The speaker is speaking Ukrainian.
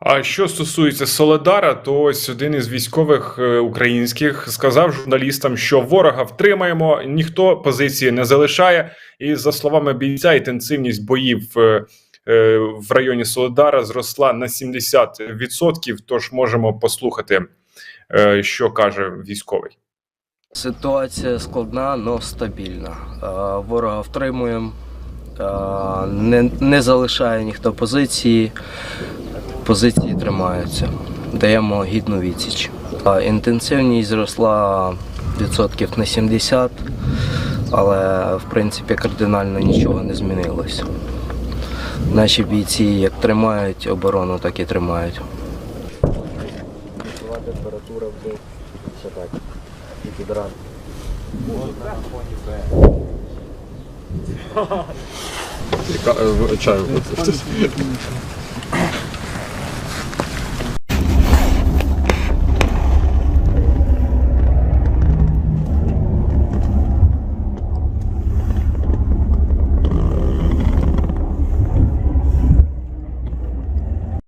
А що стосується Соледара, то ось один із військових е, українських сказав журналістам, що ворога втримаємо, ніхто позиції не залишає. І за словами бійця, інтенсивність боїв е, е, в районі Соледара зросла на 70%. Тож можемо послухати, що каже військовий. Ситуація складна, але стабільна. Ворога втримуємо, не, не залишає ніхто позиції, позиції тримаються. Даємо гідну відсіч. Інтенсивність зросла відсотків на 70, але в принципі кардинально нічого не змінилось. Наші бійці як тримають оборону, так і тримають. Температура в день.